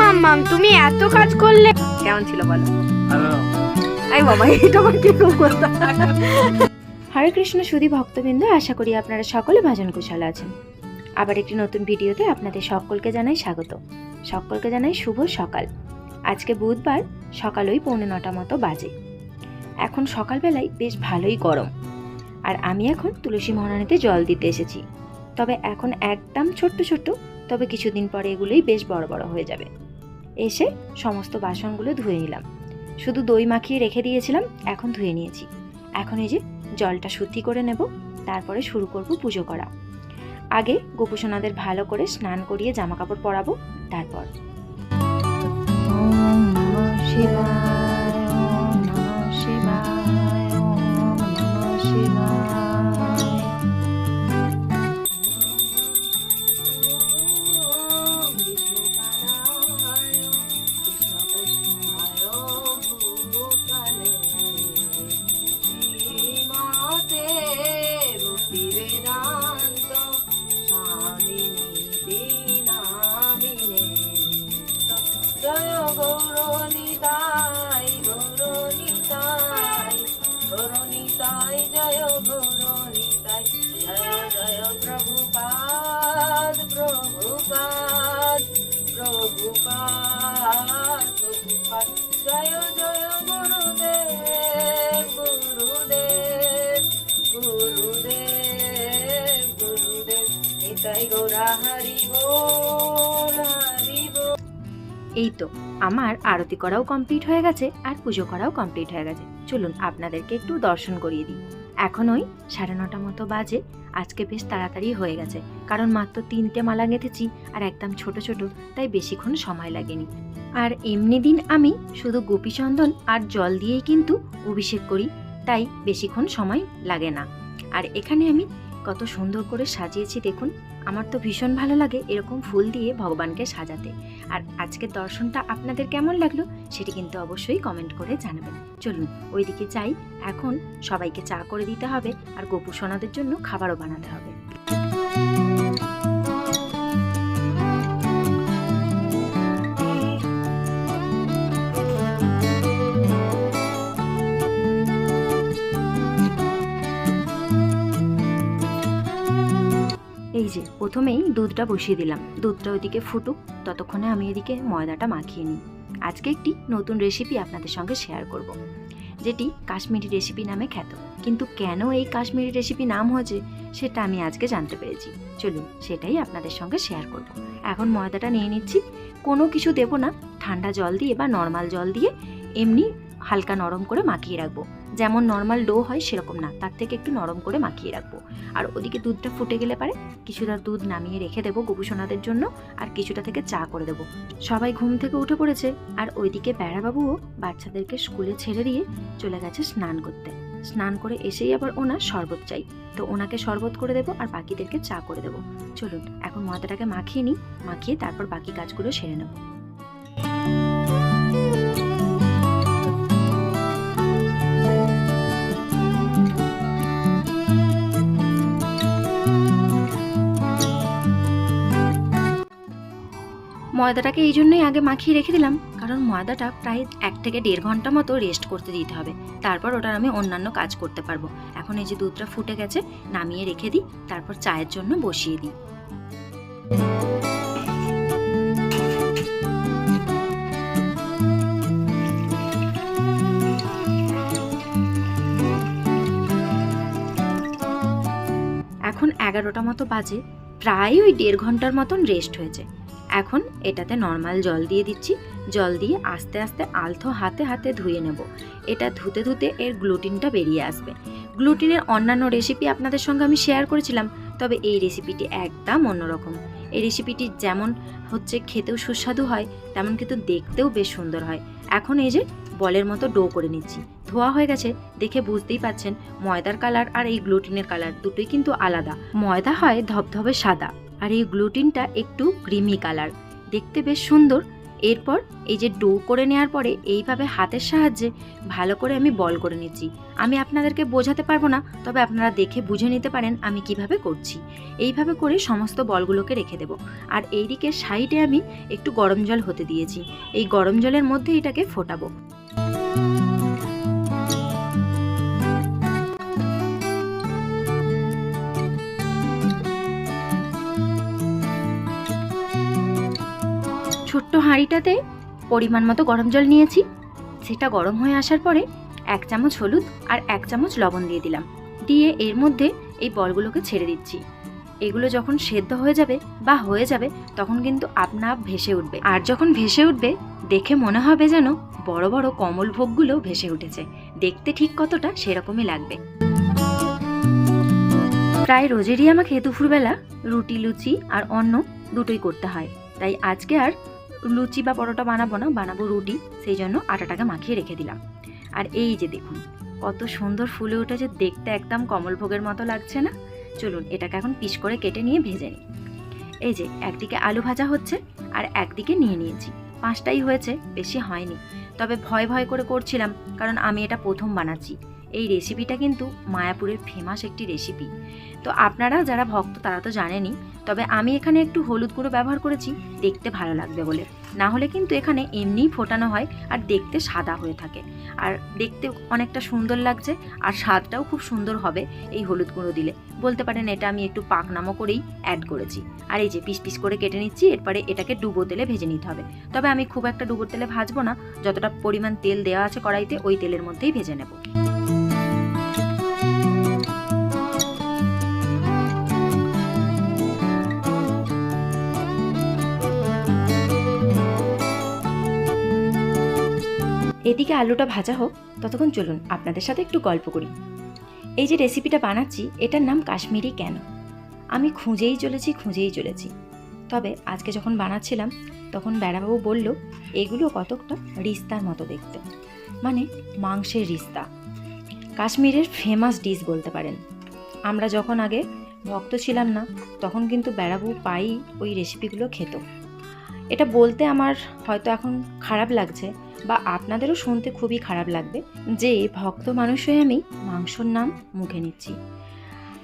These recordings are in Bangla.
মাম্মাম তুমি এত কাজ করলে কেমন ছিল বলো? হ্যালো এই বাবা এটা আমার কীরকম কথা? হরে কৃষ্ণ সুধী ভক্তবৃন্দ আশা করি আপনারা সকলে ভজন কুশল আছেন। আবার একটি নতুন ভিডিওতে আপনাদের সকলকে জানাই স্বাগত। সকলকে জানাই শুভ সকাল। আজকে বুধবার সকাল ওই পৌনে নটা মতো বাজে। এখন সকালবেলায় বেশ ভালোই গরম। আর আমি এখন তুলসী মহারানীতে জল দিতে এসেছি। তবে এখন একদম ছোট্ট ছোট্ট তবে কিছুদিন পরে এগুলোই বেশ বড় বড় হয়ে যাবে। এসে সমস্ত বাসনগুলো ধুয়ে নিলাম। শুধু দই মাখিয়ে রেখে দিয়েছিলাম, এখন ধুয়ে নিয়েছি। এখন এই যে জলটা শুদ্ধি করে নেব, তারপরে শুরু করব পুজো করা। আগে গোপুসোনাদের ভালো করে স্নান করিয়ে জামা কাপড় পরাবো, তারপর। ওম এই তো আমার আরতি করাও কমপ্লিট হয়ে গেছে, আর পুজো করাও কমপ্লিট হয়ে গেছে। চলুন, আপনাদেরকে একটু দর্শন করিয়ে দিই। এখন ওই সাড়ে নটা মতো বাজে, আজকে বেশ তাড়াতাড়ি হয়ে গেছে, কারণ মাত্র তিনটে মালা গেঁথেছি, আর একদম ছোট ছোট, তাই বেশিক্ষণ সময় লাগেনি। আর এমনি দিন আমি শুধু গোপীচন্দন আর জল দিয়েই কিন্তু অভিষেক করি, তাই বেশিক্ষণ সময় লাগে না। আর এখানে আমি কত সুন্দর করে সাজিয়েছি দেখুন, আমার তো ভীষণ ভালো লাগে এরকম ফুল দিয়ে ভগবানকে সাজাতে। আর আজকের দর্শনটা আপনাদের কেমন লাগল সেটি কিন্তু অবশ্যই কমেন্ট করে জানাবেন। চলুন, ওইদিকে যাই, এখন সবাইকে চা করে দিতে হবে আর গপু সোনাদের জন্য খাবারও বানাতে হবে। যে প্রথমেই দুধটা বসিয়ে দিলাম। দুধটা ওইদিকে ফুটুক, ততক্ষণে আমি এদিকে ময়দাটা মাখিয়ে নিই। আজকে একটি নতুন রেসিপি আপনাদের সঙ্গে শেয়ার করব। যেটি কাশ্মীরি রেসিপি নামে খ্যাত। কিন্তু কেন এই কাশ্মীরি রেসিপি নাম হয়েছে, সেটা আমি আজকে জানতে পেরেছি। চলুন, সেটাই আপনাদের সঙ্গে শেয়ার করব। এখন ময়দাটা নিয়ে নিচ্ছি। কোনো কিছু দেবো না। ঠান্ডা জল দিয়ে বা নর্মাল জল দিয়ে এমনি হালকা নরম করে মাখিয়ে রাখব। যেমন নর্মাল ডো হয় সেরকম না, তার থেকে একটু নরম করে মাখিয়ে রাখব। আর ওদিকে দুধটা ফুটে গেলে পারে, কিছুটা দুধ নামিয়ে রেখে দেবো গবেষণাদের জন্য, আর কিছুটা থেকে চা করে দেবো। সবাই ঘুম থেকে উঠে পড়েছে, আর ওইদিকে বেড়াবাবুও বাচ্চাদেরকে স্কুলে ছেড়ে দিয়ে চলে গেছে স্নান করতে। স্নান করে এসেই আবার ওনার শরবত চাই। তো ওনাকে শরবত করে দেবো, আর বাকিদেরকে চা করে দেবো। চলুন, এখন ময়দাটাকে মাখিয়ে নিই, মাখিয়ে তারপর বাকি কাজগুলো সেরে নেব। ময়দাটাকে এই জন্যই আগে মাখিয়ে রেখে দিলাম, কারণ ময়দাটা প্রায় এক থেকে দেড় ঘণ্টা মতো রেস্ট করতে দিতে হবে। তারপর ওটার আমি অন্যান্য কাজ করতে পারব। এখন এই যে দুধটা ফুটে গেছে, নামিয়ে রেখে দিই, তারপর চায়ের জন্য বসিয়ে দিই। এখন এগারোটা মতো বাজে, প্রায় ওই দেড় ঘণ্টার মতন রেস্ট হয়েছে। এখন এটাতে নর্মাল জল দিয়ে দিচ্ছি। জল দিয়ে আস্তে আস্তে আলতো হাতে হাতে ধুয়ে নেব। এটা ধুতে ধুতে এর গ্লুটিনটা বেরিয়ে আসবে। গ্লুটিনের অন্যান্য রেসিপি আপনাদের সঙ্গে আমি শেয়ার করেছিলাম, তবে এই রেসিপিটি একদম অন্যরকম। এই রেসিপিটি যেমন হচ্ছে খেতেও সুস্বাদু হয়, তেমন কিন্তু দেখতেও বেশ সুন্দর হয়। এখন এই যে বলের মতো ডো করে নিচ্ছি। ধোয়া হয়ে গেছে, দেখে বুঝতেই পাচ্ছেন ময়দার কালার আর এই গ্লুটিনের কালার দুটোই কিন্তু আলাদা। ময়দা হয় ধবধবে সাদা। আর এই গ্লুটিনটা একটু ক্রিমি কালার। দেখতে বেশ সুন্দর। এরপর এই যে ডো করে নেওয়ার পরে এইভাবে হাতের সাহায্যে ভালো করে আমি বল করে নিচ্ছি। আমি আপনাদেরকে বোঝাতে পারব না, তবে আপনারা দেখে বুঝে নিতে পারেন আমি কীভাবে করছি। এইভাবে করে সমস্ত বলগুলোকে রেখে দেব। আর এইদিকে সাইডে আমি একটু গরম জল হতে দিয়েছি। এই গরম জলের মধ্যে এটাকে ফোটাবো। ছোট্ট হাঁড়িটাতে পরিমাণ মতো গরম জল নিয়েছি। সেটা গরম হয়ে আসার পরে এক চামচ হলুদ আর এক চামচ লবণ দিয়ে দিলাম। দিয়ে এর মধ্যে এই বলগুলোকে ছেড়ে দিচ্ছি। এগুলো যখন সেদ্ধ হয়ে যাবে বা হয়ে যাবে, তখন কিন্তু আপনা আপ ভেসে উঠবে। আর যখন ভেসে উঠবে, দেখে মনে হবে যেন বড় বড় কমল ভোগগুলো ভেসে উঠেছে। দেখতে ঠিক কতটা সেরকমই লাগবে। প্রায় রোজেরই আমাকে দুপুরবেলা রুটি, লুচি আর অন্ন দুটোই করতে হয়। তাই আজকে আর লুচি বা পরোটা বানাবো না, বানাবো রুটি, সেই জন্য আটাটাকে মাখিয়ে রেখে দিলাম। আর এই যে দেখুন, কত সুন্দর ফুলে উঠেছে, দেখতে একদম কমলভোগের মতো লাগছে না? চলুন, এটাকে এখন পিস করে কেটে নিয়ে ভেজে নিই। এই যে, একদিকে আলু ভাজা হচ্ছে, আর একদিকে নিয়ে নিয়েছি। পাঁচটাই হয়েছে, বেশি হয়নি। তবে ভয় ভয় করে করছিলাম, কারণ আমি এটা প্রথম বানাচ্ছি। এই রেসিপিটা কিন্তু মায়াপুরের ফেমাস একটি রেসিপি তো আপনারা যারা ভক্ত, তারা তো জানেনই, তবে আমি এখানে একটু হলুদ গুঁড়ো ব্যবহার করেছি, দেখতে ভালো লাগবে বলে। না হলে কিন্তু এখানে এমনিই ফোটানো হয় আর দেখতে সাদা হয়ে থাকে। আর দেখতে অনেকটা সুন্দর লাগছে আর স্বাদটাও খুব সুন্দর হবে এই হলুদ গুঁড়ো দিলে। বলতে পারেন এটা আমি একটু পাকনামো করেই অ্যাড করেছি। আর এই যে পিস পিস করে কেটে নিচ্ছি, এরপরে এটাকে ডুবো তেলে ভেজে নিতে হবে। তবে আমি খুব একটা ডুবো তেলে ভাজবো না, যতটা পরিমাণ তেল দেওয়া আছে কড়াইতে, ওই তেলের মধ্যেই ভেজে নেব। এদিকে আলুটা ভাজা হোক, ততক্ষণ চলুন আপনাদের সাথে একটু গল্প করি। এই যে রেসিপিটা বানাচ্ছি, এটার নাম কাশ্মীরি কেন? আমি খুঁজেই চলেছি খুঁজেই চলেছি। তবে আজকে যখন বানাচ্ছিলাম, তখন বেড়াবাবু বলল, এগুলো কতকটা রিস্তার মতো দেখতে। মানে মাংসের রিস্তা। কাশ্মীরের ফেমাস ডিশ বলতে পারেন। আমরা যখন আগে ভক্ত ছিলাম না, তখন কিন্তু বেড়াবু পাই ওই রেসিপিগুলো খেত। এটা বলতে আমার হয়তো এখন খারাপ লাগছে বা আপনাদেরও শুনতে খুবই খারাপ লাগবে যে ভক্ত মানুষ হয়ে আমি মাংসর নাম মুখে নিচ্ছি।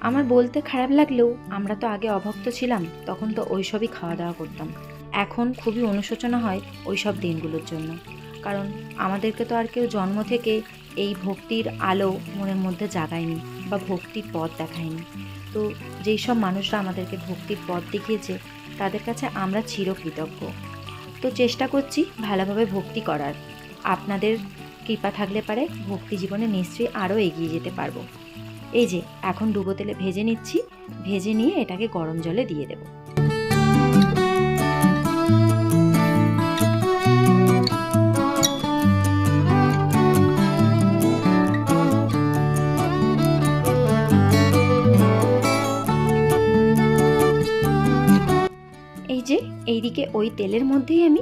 আমার বলতে খারাপ লাগলেও আমরা তো আগে অভক্ত ছিলাম, তখন তো ওইসবই খাওয়া দাওয়া করতাম। এখন খুবই অনুশোচনা হয় ওইসব দিনগুলোর জন্য। কারণ আমাদেরকে তো আর কেউ জন্ম থেকে এই ভক্তির আলো মনের মধ্যে জাগায়নি বা ভক্তির পথ দেখায়নি। তো যেই সব মানুষরা আমাদেরকে ভক্তির পথ দেখিয়েছে তাদের কাছে আমরা চিরকৃতজ্ঞ। তো চেষ্টা করছি ভালোভাবে ভক্তি করার। আপনাদের কৃপা থাকলে পারে ভক্তি জীবনে নিশ্চয়ই আরও এগিয়ে যেতে পারব। এই যে, এখন ডুবো তেলে ভেজে নিচ্ছি। ভেজে নিয়ে এটাকে গরম জলে দিয়ে দেব। এইদিকে ওই তেলের মধ্যেই আমি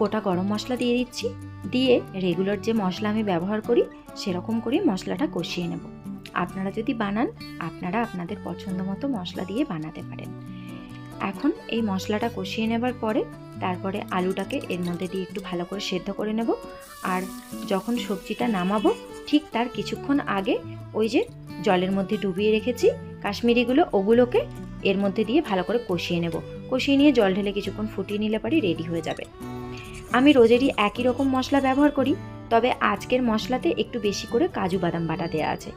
গোটা গরম মশলা দিয়ে দিচ্ছি। দিয়ে রেগুলার যে মশলা আমি ব্যবহার করি, সেরকম করে মশলাটা কষিয়ে নেব। আপনারা যদি বানান, আপনারা আপনাদের পছন্দ মতো মশলা দিয়ে বানাতে পারেন। এখন এই মশলাটা কষিয়ে নেবার পরে, তারপরে আলুটাকে এর মধ্যে দিয়ে একটু ভালো করে সেদ্ধ করে নেব। আর যখন সবজিটা নামাবো, ঠিক তার কিছুক্ষণ আগে ওই যে জলের মধ্যে ডুবিয়ে রেখেছি কাশ্মীরিগুলো, ওগুলোকে এর মধ্যে দিয়ে ভালো করে কষিয়ে নেব। কষিয়ে নিয়ে জল ঢেলে কিছুক্ষণ ফুটিয়ে নিলে পারি রেডি হয়ে যাবে। আমি রোজেরই একই রকম মশলা ব্যবহার করি, তবে আজকের মশলাতে একটু বেশি করে কাজু বাদাম বাটা দেওয়া আছে।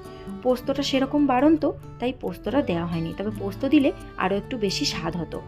পোস্তটা সেরকম বাড়ন্ত, তাই পোস্তটা দেওয়া হয়নি, তবে পোস্ত দিলে আরও একটু বেশি স্বাদ হতো।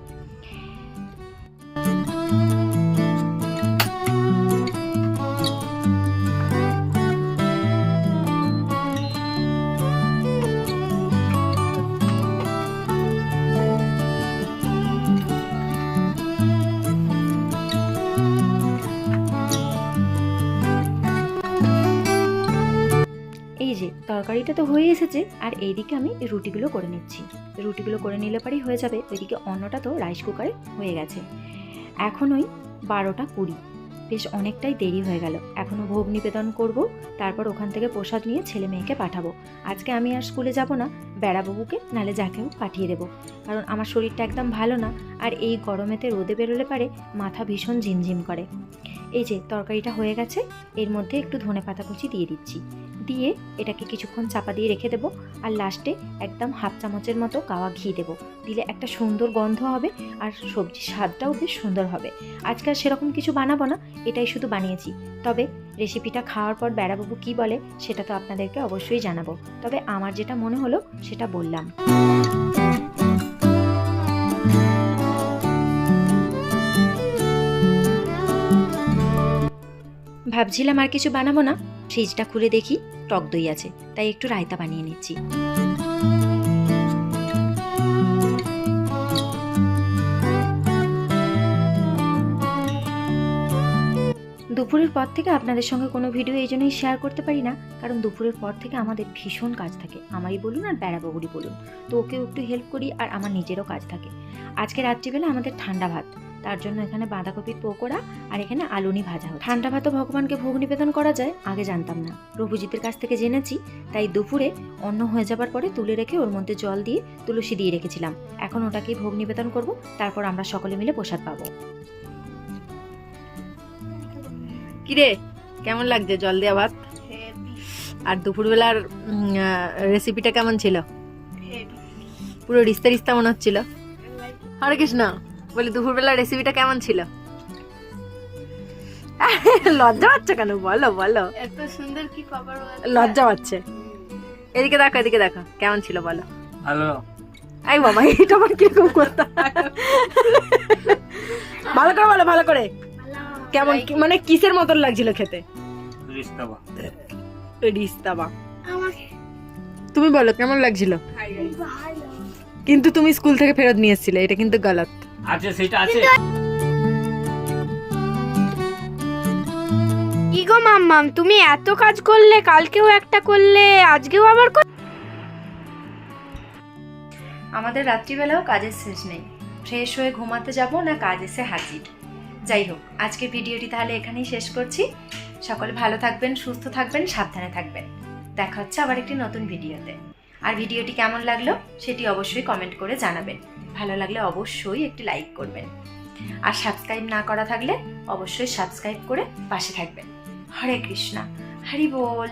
তরকারিটা তো হয়ে এসেছে। আর এইদিকে আমি রুটিগুলো করে নিচ্ছি। রুটিগুলো করে নিলে পরেই হয়ে যাবে। ওইদিকে অন্নটা তো রাইস কুকারে হয়ে গেছে। এখন ওই বারোটা কুড়ি। বেশ অনেকটাই দেরি হয়ে গেল। এখনও ভোগ নিবেদন করব। তারপর ওখান থেকে প্রসাদ নিয়ে ছেলে মেয়েকে পাঠাবো। আজকে আমি আর স্কুলে যাব না। বেড়াবাবুকে নালে যাকে হোক পাঠিয়ে দেবো। কারণ আমার শরীরটা একদম ভালো না। আর এই গরমেতে রোদে বেরোলে পারে মাথা ভীষণ ঝিমঝিম করে। এই যে, তরকারিটা হয়ে গেছে। এর মধ্যে একটু ধনে পাতা কুচি দিয়ে দিচ্ছি। দিয়ে এটাকে কিছুক্ষণ চাপা দিয়ে রেখে দেবো। আর লাস্টে একদম হাফ চামচের মতো কাওয়া ঘি দেবো। দিলে একটা সুন্দর গন্ধ হবে আর সবজির স্বাদটাও বেশ সুন্দর হবে। আজকাল সেরকম কিছু বানাবো না, এটাই শুধু বানিয়েছি। তবে রেসিপিটা খাওয়ার পর বেড়াবাবু কি বলে সেটা তো আপনাদেরকে অবশ্যই জানাব। তবে আমার যেটা মনে হলো সেটা বললাম। ভাবছিলাম আর কিছু বানাবো না। ফ্রিজটা খুলে দেখি, টক দই আছে, তাই একটু রায়তা বানিয়ে নিচ্ছি। দুপুরের পর থেকে আপনাদের সঙ্গে কোনো ভিডিও এই জন্যই শেয়ার করতে পারি না, কারণ দুপুরের পর থেকে আমাদের ভীষণ কাজ থাকে। আমারই বলুন আর বেড়াবাবুরই বলুন। তো ওকেও একটু হেল্প করি আর আমার নিজেরও কাজ থাকে। আজকে রাত্রিবেলা আমাদের ঠান্ডা ভাত। তার জন্য এখানে বাঁধাকপির পকোড়া আর এখানে আলুনি ভাজা হচ্ছে। ঠান্ডা ভাতও ভগবানকে ভোগ নিবেদন করা যায় আগে জানতাম না। প্রভুজিতের কাছ থেকে জেনেছি তাই দুপুরে অন্ন হয়ে যাবার পরে তুলে রেখে ওর মধ্যে জল দিয়ে তুলসী দিয়ে রেখেছিলাম। এখন ওটাকেই ভোগ নিবেদন করব তারপর আমরা সকলে মিলে প্রসাদ পাবো। কিরে কেমন লাগছে জল দেওয়া ভাত? আর দুপুরবেলার রেসিপিটা কেমন ছিল? পুরো রিস্তা রিস্তা মনে হচ্ছিল। হরে কৃষ্ণ। বলি দুপুরবেলার রেসিপিটা কেমন ছিল? লজ্জা পাচ্ছে কেন? বলো বলো। এত সুন্দর কি খবর লজ্জা পাচ্ছে। এদিকে দেখো এদিকে দেখো কেমন ছিল বলো। হ্যালো এই বাবা এটা আমার কীরকম করতে? ভালো করে বলো ভালো করে। কেমন মানে কিসের মতন লাগছিল খেতে? রিস্তাবা। রিস্তাবা। তুমি বলো কেমন লাগছিল? কিন্তু তুমি স্কুল থেকে ফেরত নিয়ে এসেছিলে এটা কিন্তু গলত। আছে সেটা আছে। কি গো মাম্মাম তুমি এত কাজ করলে কালকেও একটা করলে আজকেও আবার কর- আমাদের রাত্রিবেলাও কাজের শেষ নেই। ফ্রেশ হয়ে ঘুমাতে যাব না কাজ এসে হাজির। যাই হোক আজকের ভিডিওটি তাহলে এখানেই শেষ করছি। সকলে ভালো থাকবেন সুস্থ থাকবেন সাবধানে থাকবেন। দেখা হচ্ছে আবার একটি নতুন ভিডিওতে। আর ভিডিওটি কেমন লাগল সেটি অবশ্যই কমেন্ট করে জানাবেন। ভালো লাগলে অবশ্যই একটি লাইক করবেন। আর সাবস্ক্রাইব না করা থাকলে অবশ্যই সাবস্ক্রাইব করে পাশে থাকবেন। হরে কৃষ্ণা হরি বল।